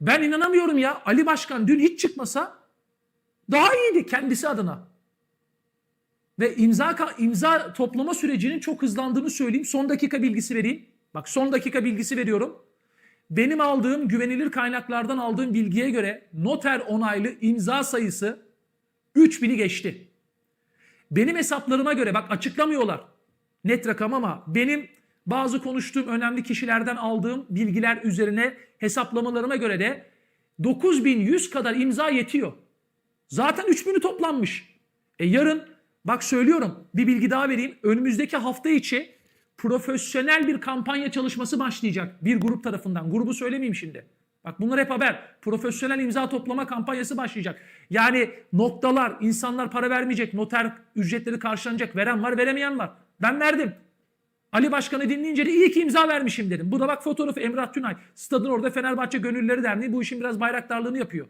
Ben inanamıyorum ya. Ali Başkan dün hiç çıkmasa daha iyiydi kendisi adına. Ve imza imza toplama sürecinin çok hızlandığını söyleyeyim. Son dakika bilgisi vereyim. Bak son dakika bilgisi veriyorum. Benim aldığım güvenilir kaynaklardan aldığım bilgiye göre noter onaylı imza sayısı 3000'i geçti. Benim hesaplarıma göre bak açıklamıyorlar net rakam ama benim bazı konuştuğum önemli kişilerden aldığım bilgiler üzerine hesaplamalarıma göre de 9100 kadar imza yetiyor. Zaten 3000'i toplanmış. E yarın bak söylüyorum bir bilgi daha vereyim. Önümüzdeki hafta içi profesyonel bir kampanya çalışması başlayacak bir grup tarafından. Grubu söylemeyeyim şimdi. Bak bunlar hep haber. Profesyonel imza toplama kampanyası başlayacak. Yani noktalar, insanlar para vermeyecek, noter ücretleri karşılanacak. Veren var, veremeyen var. Ben verdim. Ali Başkan'ı dinleyince de iyi ki imza vermişim dedim. Bu da bak fotoğrafı Emrah Tünay. Stadın orada Fenerbahçe Gönülleri Derneği bu işin biraz bayraktarlığını yapıyor.